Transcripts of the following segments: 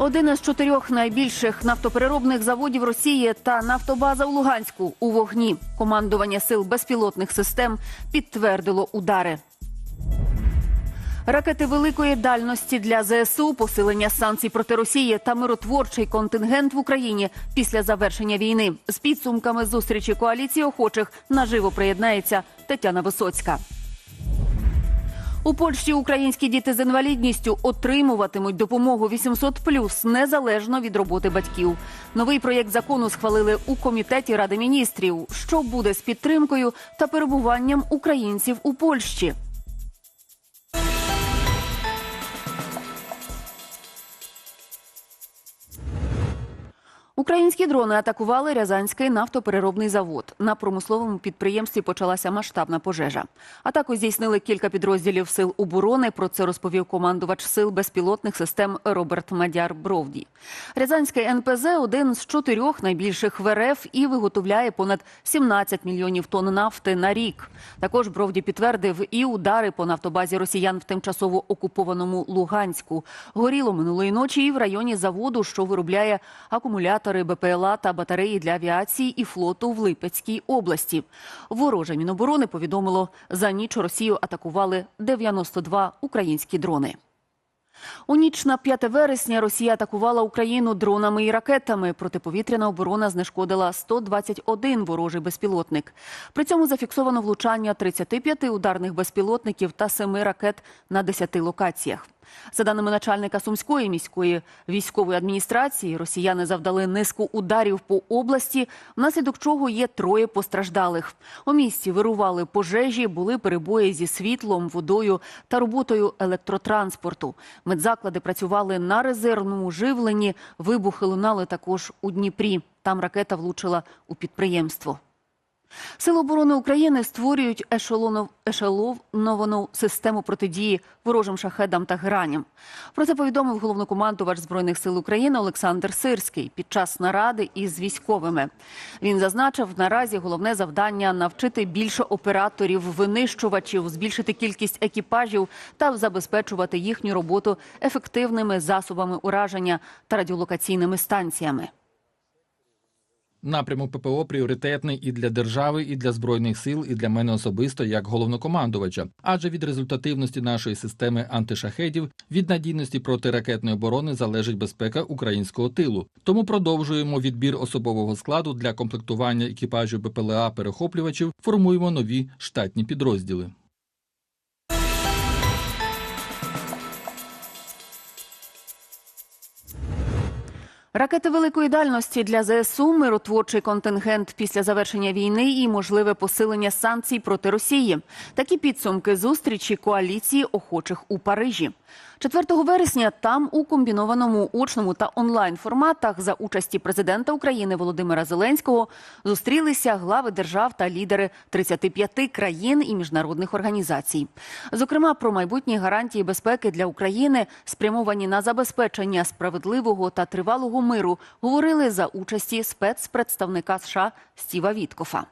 Один із чотирьох найбільших нафтопереробних заводів Росії та нафтобаза у Луганську у вогні. Командування сил безпілотних систем підтвердило удари. Ракети великої дальності для ЗСУ, посилення санкцій проти Росії та миротворчий контингент в Україні після завершення війни. З підсумками зустрічі коаліції охочих наживо приєднається Тетяна Висоцька. У Польщі українські діти з інвалідністю отримуватимуть допомогу 800+, незалежно від роботи батьків. Новий проєкт закону схвалили у комітеті Ради міністрів. Що буде з підтримкою та перебуванням українців у Польщі? Українські дрони атакували Рязанський нафтопереробний завод. На промисловому підприємстві почалася масштабна пожежа. Атаку здійснили кілька підрозділів сил оборони. Про це розповів командувач сил безпілотних систем Роберт Мадяр Бровді. Рязанський НПЗ один з чотирьох найбільших в РФ і виготовляє понад 17 мільйонів тонн нафти на рік. Також Бровді підтвердив і удари по нафтобазі росіян в тимчасово окупованому Луганську. Горіло минулої ночі і в районі заводу, що виробляє акумулятори, БПЛА та батареї для авіації і флоту в Липецькій області. Вороже Міноборони повідомило, за ніч Росію атакували 92 українські дрони. У ніч на 5 вересня Росія атакувала Україну дронами і ракетами. Протиповітряна оборона знешкодила 121 ворожий безпілотник. При цьому зафіксовано влучання 35 ударних безпілотників та 7 ракет на 10 локаціях. За даними начальника Сумської міської військової адміністрації, росіяни завдали низку ударів по області, внаслідок чого є троє постраждалих. У місті вирували пожежі, були перебої зі світлом, водою та роботою електротранспорту. Медзаклади працювали на резервному живленні. Вибухи лунали також у Дніпрі. Там ракета влучила у підприємство. Сили оборони України створюють ешелонов... ешелоновану систему протидії ворожим шахедам та граням. Про це повідомив головнокомандувач збройних сил України Олександр Сирський під час наради із військовими. Він зазначив, наразі головне завдання навчити більше операторів, винищувачів, збільшити кількість екіпажів та забезпечувати їхню роботу ефективними засобами ураження та радіолокаційними станціями. Напрямок ППО пріоритетний і для держави, і для збройних сил, і для мене особисто як головнокомандувача. Адже від результативності нашої системи антишахедів, від надійності протиракетної оборони залежить безпека українського тилу. Тому продовжуємо відбір особового складу для комплектування екіпажів БПЛА перехоплювачів. Формуємо нові штатні підрозділи. Ракети великої дальності для ЗСУ, миротворчий контингент після завершення війни і можливе посилення санкцій проти Росії. Такі підсумки зустрічі коаліції охочих у Парижі. 4 вересня там у комбінованому очному та онлайн форматах за участі президента України Володимира Зеленського зустрілися глави держав та лідери 35 країн і міжнародних організацій. Зокрема, про майбутні гарантії безпеки для України, спрямовані на забезпечення справедливого та тривалого миру, говорили за участі спецпредставника США Стіва Віткофа.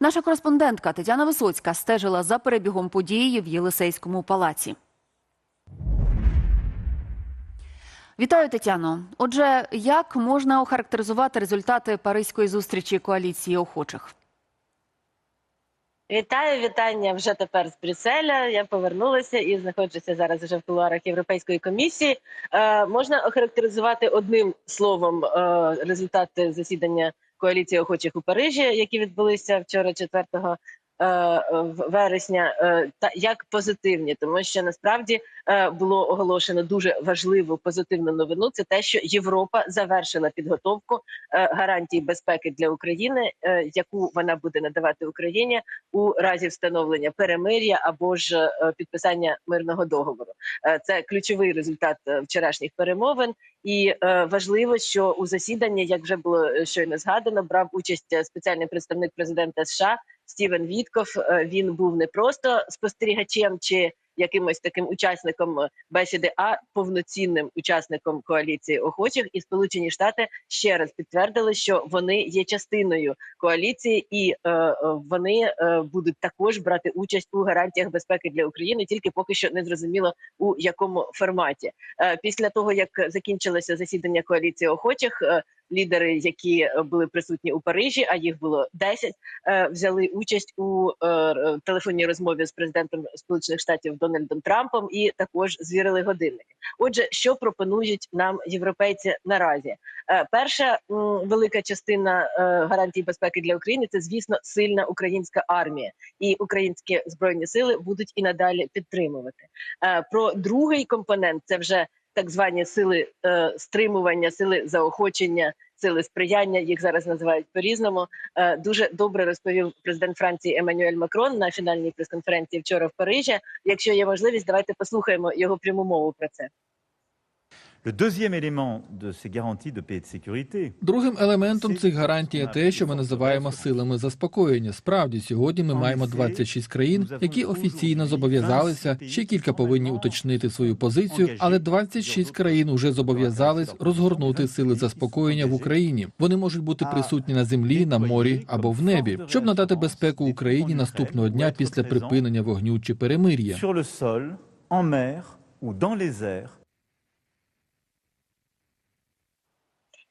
Наша кореспондентка Тетяна Висоцька стежила за перебігом події в Єлисейському палаці. Вітаю, Тетяно. Отже, як можна охарактеризувати результати паризької зустрічі коаліції охочих? Вітаю, вітання вже тепер з Брюсселя. Я повернулася і знаходжуся зараз вже в кулуарах Європейської комісії. Е, можна охарактеризувати одним словом е, результати засідання коаліції охочих у Парижі, які відбулися вчора, 4 е, вересня, е, та як позитивні, тому що насправді е, було оголошено дуже важливу позитивну новину. Це те, що Європа завершила підготовку е, гарантій безпеки для України, е, яку вона буде надавати Україні у разі встановлення перемир'я або ж е, підписання мирного договору. Е, Це ключовий результат е, вчорашніх перемовин, і е, важливо, що у засіданні, як вже було е, щойно згадано, брав участь е, спеціальний представник президента США Стівен Вітков. Е, Він був не просто спостерігачем чи якимось таким учасником е, бесіди, а повноцінним учасником коаліції охочих. І Сполучені Штати ще раз підтвердили, що вони є частиною коаліції, і е, е, вони будуть також брати участь у гарантіях безпеки для України, тільки поки що не зрозуміло у якому форматі. Е, після того як закінчилося засідання коаліції охочих. е, Лідери, які е, були присутні у Парижі, а їх було 10, е, взяли участь у е, телефонній розмові з президентом Сполучених Штатів Дональдом Трампом і також звірили годинники. Отже, що пропонують нам європейці наразі? Перша велика частина гарантій безпеки для України це, звісно, сильна українська армія, і українські збройні сили будуть і надалі підтримувати. Про другий компонент це вже так звані сили е, стримування, сили заохочення, сили сприяння. Їх зараз називають по-різному. Е, дуже добре розповів президент Франції Еммануель Макрон на фінальній прес-конференції вчора в Парижі. Якщо є можливість, давайте послухаємо його пряму мову про це. Другим елементом цих гарантій є те, що ми називаємо силами заспокоєння. Справді, сьогодні ми маємо 26 країн, які офіційно зобов'язалися. Ще кілька повинні уточнити свою позицію, але 26 країн уже зобов'язались розгорнути сили заспокоєння в Україні. Вони можуть бути присутні на землі, на морі або в небі, щоб надати безпеку Україні наступного дня після припинення вогню чи перемир'я.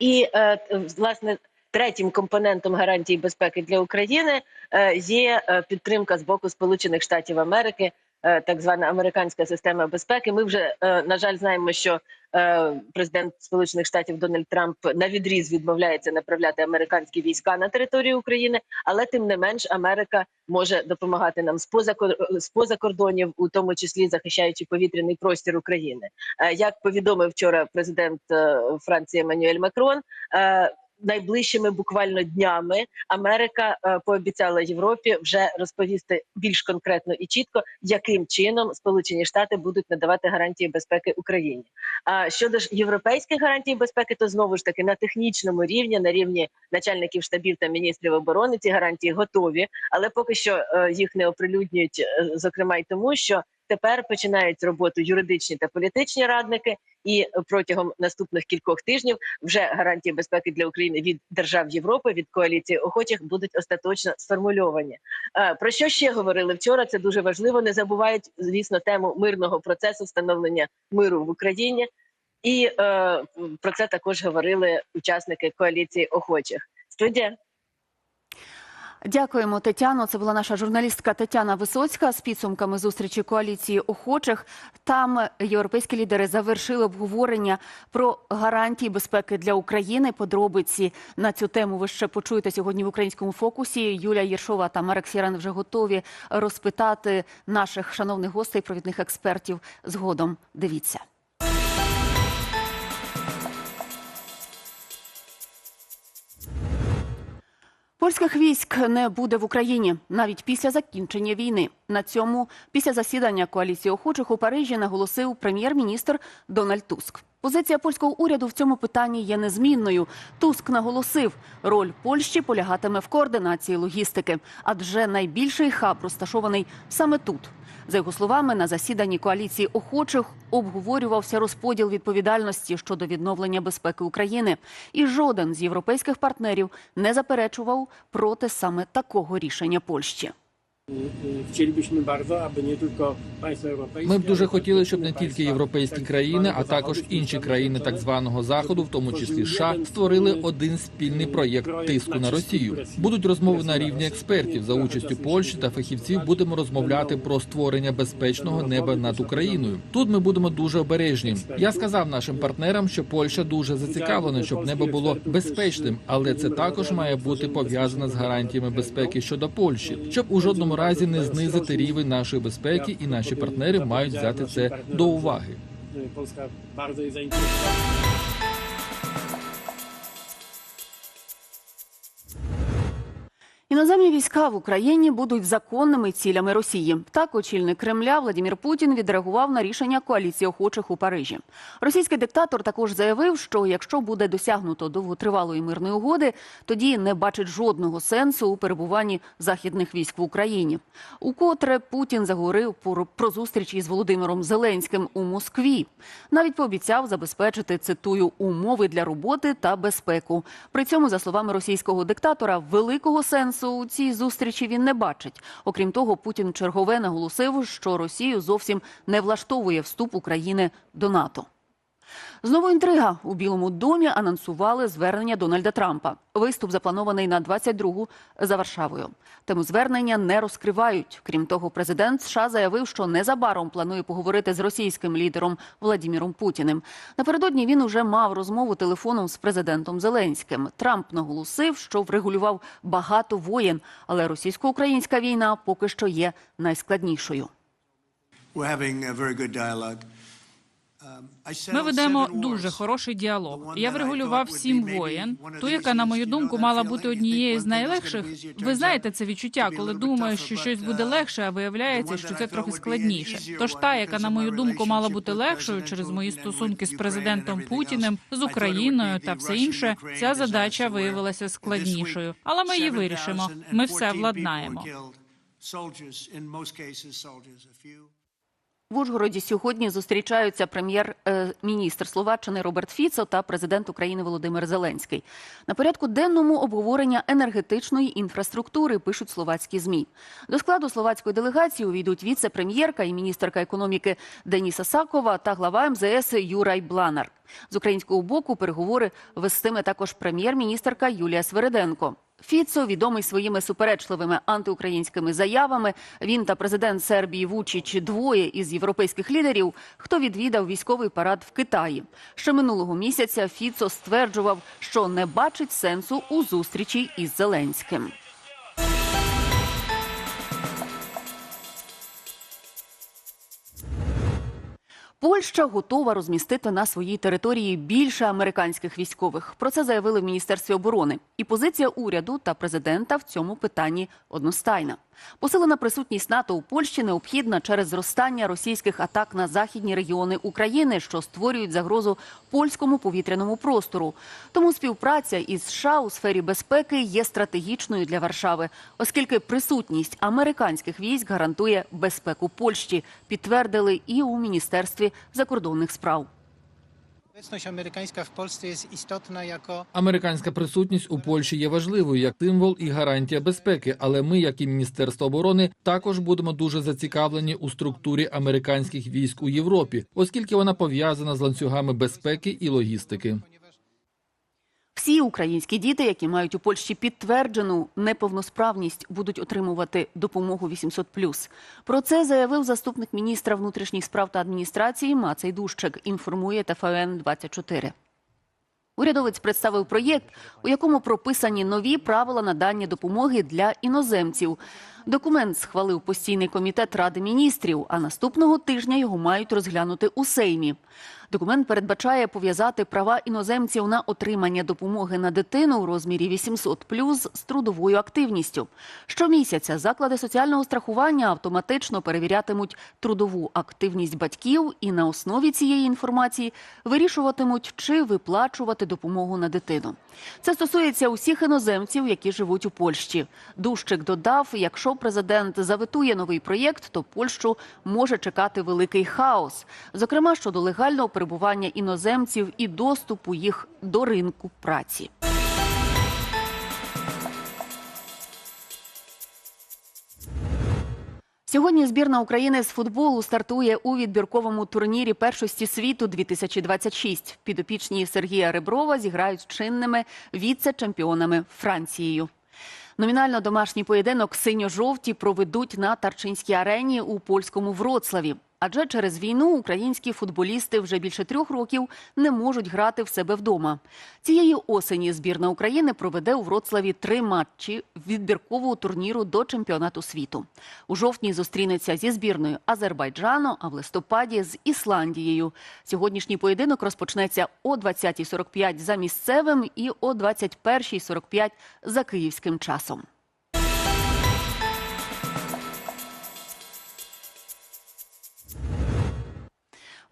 І е, власне третім компонентом гарантії безпеки для України е, є е, підтримка з боку Сполучених Штатів Америки, так звана американська система безпеки. Ми вже е, на жаль знаємо, що е, президент Сполучених Штатів Дональд Трамп на відріз відмовляється направляти американські війська на територію України, але тим не менш Америка може допомагати нам з поза кордонів, у тому числі захищаючи повітряний простір України. Е, Як повідомив вчора президент е, Франції Еммануель Макрон, е, найближчими буквально днями Америка е, пообіцяла Європі вже розповісти більш конкретно і чітко, яким чином Сполучені Штати будуть надавати гарантії безпеки Україні. А щодо ж європейських гарантій безпеки, то знову ж таки на технічному рівні, на рівні начальників штабів та міністрів оборони, ці гарантії готові, але поки що е, їх не оприлюднюють, е, зокрема й тому, що тепер починають роботу юридичні та політичні радники, і протягом наступних кількох тижнів вже гарантії безпеки для України від держав Європи від коаліції охочих будуть остаточно сформульовані. Е, Про що ще говорили вчора? Це дуже важливо. Не забувають, звісно, тему мирного процесу встановлення миру в Україні. І е, про це також говорили учасники коаліції охочих. Студія. Дякуємо, Тетяно. Це була наша журналістка Тетяна Висоцька з підсумками зустрічі коаліції охочих. Там європейські лідери завершили обговорення про гарантії безпеки для України. Подробиці на цю тему ви ще почуєте сьогодні в українському фокусі. Юлія Єршова та Марек Сіран вже готові розпитати наших шановних гостей, провідних експертів. Згодом дивіться. Польських військ не буде в Україні навіть після закінчення війни. На цьому після засідання коаліції охочих у Парижі наголосив прем'єр-міністр Дональд Туск. Позиція польського уряду в цьому питанні є незмінною. Туск наголосив, роль Польщі полягатиме в координації логістики, адже найбільший хаб розташований саме тут. За його словами, на засіданні коаліції охочих обговорювався розподіл відповідальності щодо відновлення безпеки України, і жоден з європейських партнерів не заперечував проти саме такого рішення Польщі. Ми б дуже хотіли, щоб не тільки європейські країни, а також інші країни так званого заходу, в тому числі США, створили один спільний проєкт проєкт тиску на Росію. Будуть розмови на рівні експертів за участю Польщі та фахівців. Будемо розмовляти про створення безпечного неба над Україною. Тут ми будемо дуже обережні. Я сказав нашим партнерам, що Польща дуже зацікавлена, щоб небо було безпечним, але це також має бути пов'язано з гарантіями безпеки щодо Польщі, щоб у жодному разі не знизити рівень нашої безпеки, і наші партнери мають взяти це до уваги. Polska bardzo jest zainteresowana. Іноземні війська в Україні будуть законними цілями Росії. Так, очільник Кремля Владимир Путін відреагував на рішення коаліції охочих у Парижі. Російський диктатор також заявив, що якщо буде досягнуто довготривалої мирної угоди, тоді не бачить жодного сенсу у перебуванні західних військ в Україні. Укотре Путін заговорив про- про зустріч із Володимиром Зеленським у Москві. Навіть пообіцяв забезпечити цитую умови для роботи та безпеку. При цьому, за словами російського диктатора, великого сенсу у цій зустрічі він не бачить. Окрім того, Путін чергове наголосив, що Росію зовсім не влаштовує вступ України до НАТО. Знову інтрига у Білому домі анонсували звернення Дональда Трампа. Виступ запланований на 22-гу за Варшавою. Тему звернення не розкривають. Крім того, президент США заявив, що незабаром планує поговорити з російським лідером Владіміром Путіним. Напередодні він уже мав розмову телефоном з президентом Зеленським. Трамп наголосив, що врегулював багато воєн, але російсько-українська війна поки що є найскладнішою. We're having a very good dialogue. Ми ведемо дуже хороший діалог. Я врегулював сім воєн. Ту, яка, на мою думку, мала бути однією з найлегших. Ви знаєте це відчуття, коли думаєш, що щось буде легше, а виявляється, що це трохи складніше. Тож та, яка, на мою думку, мала бути легшою через мої стосунки з президентом Путіним, з Україною та все інше, ця задача виявилася складнішою. Але ми її вирішимо. Ми все владнаємо. В Ужгороді сьогодні зустрічаються прем'єр-міністр Словаччини Роберт Фіцо та президент України Володимир Зеленський. На порядку денному обговорення енергетичної інфраструктури пишуть словацькі змі. До складу словацької делегації увійдуть віце-прем'єрка і міністерка економіки Деніса Сакова та глава МЗС Юрай Бланар. З українського боку переговори вестиме також прем'єр-міністерка Юлія Свериденко. Фіцо відомий своїми суперечливими антиукраїнськими заявами. Він та президент Сербії Вучіч двоє із європейських лідерів, хто відвідав військовий парад в Китаї. Ще минулого місяця Фіцо стверджував, що не бачить сенсу у зустрічі із Зеленським. Польща готова розмістити на своїй території більше американських військових. Про це заявили в міністерстві оборони. І позиція уряду та президента в цьому питанні одностайна. Посилена присутність НАТО у Польщі необхідна через зростання російських атак на західні регіони України, що створюють загрозу польському повітряному простору. Тому співпраця із США у сфері безпеки є стратегічною для Варшави, оскільки присутність американських військ гарантує безпеку Польщі, підтвердили і у міністерстві закордонних справ. Obecność amerykańska w Polsce jest istotna Американська присутність у Польщі є важливою як символ і гарантія безпеки. Але ми, як і Міністерство оборони, також будемо дуже зацікавлені у структурі американських військ у Європі, оскільки вона пов'язана з ланцюгами безпеки і логістики. Всі українські діти, які мають у Польщі підтверджену неповносправність, будуть отримувати допомогу 800+. Про це заявив заступник міністра внутрішніх справ та адміністрації Мацей Дущик. Інформує ТФН 24 Урядовець представив проєкт, у якому прописані нові правила надання допомоги для іноземців. Документ схвалив постійний комітет Ради міністрів, а наступного тижня його мають розглянути у Сеймі. Документ передбачає пов'язати права іноземців на отримання допомоги на дитину у розмірі 800 плюс з трудовою активністю. Щомісяця заклади соціального страхування автоматично перевірятимуть трудову активність батьків і на основі цієї інформації вирішуватимуть, чи виплачувати допомогу на дитину. Це стосується усіх іноземців, які живуть у Польщі. Дущик додав, президент заветує новий проєкт, то Польщу може чекати великий хаос, зокрема щодо легального перебування іноземців і доступу їх до ринку праці. Сьогодні збірна України з футболу стартує у відбірковому турнірі першості світу 2026. Підопічні Сергія Реброва зіграють чинними віце-чемпіонами Францією. Номінально домашній поєдинок синьо-жовті проведуть на Тарчинській арені у польському Вроцлаві. Адже через війну українські футболісти вже більше трьох років не можуть грати в себе вдома. Цієї осені збірна України проведе у Вроцлаві три матчі відбіркового турніру до чемпіонату світу. У жовтні зустрінеться зі збірною Азербайджану, а в листопаді з Ісландією. Сьогоднішній поєдинок розпочнеться о 20.45 за місцевим і о 21.45 за київським часом.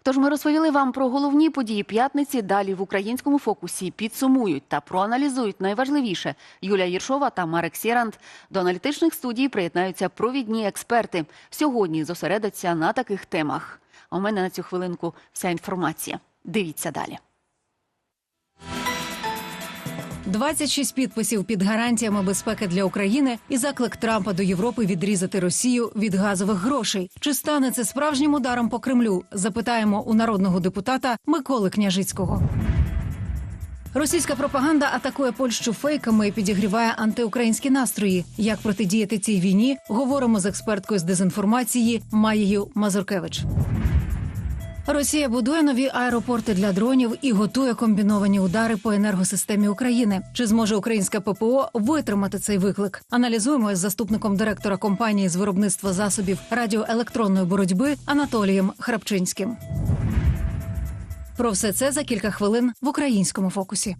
Тож ми розповіли вам про головні події п'ятниці. Далі в українському фокусі підсумують та проаналізують найважливіше Юлія Єршова та Марек Сєрант. До аналітичних студій приєднаються провідні експерти. Сьогодні зосередяться на таких темах. А у мене на цю хвилинку вся інформація. Дивіться далі. 26 підписів під гарантіями безпеки для України і заклик Трампа до Європи відрізати Росію від газових грошей. Чи стане це справжнім ударом по Кремлю? Запитаємо у народного депутата Миколи Княжицького. Російська пропаганда атакує Польщу фейками і підігріває антиукраїнські настрої. Як протидіяти цій війні? Говоримо з експерткою з дезінформації Маєю Мазуркевич. Росія будує нові аеропорти для дронів і готує комбіновані удари по енергосистемі України. Чи зможе українська ППО витримати цей виклик? Аналізуємо з заступником директора компанії з виробництва засобів радіоелектронної боротьби Анатолієм Храпчинським. Про все це за кілька хвилин в українському фокусі.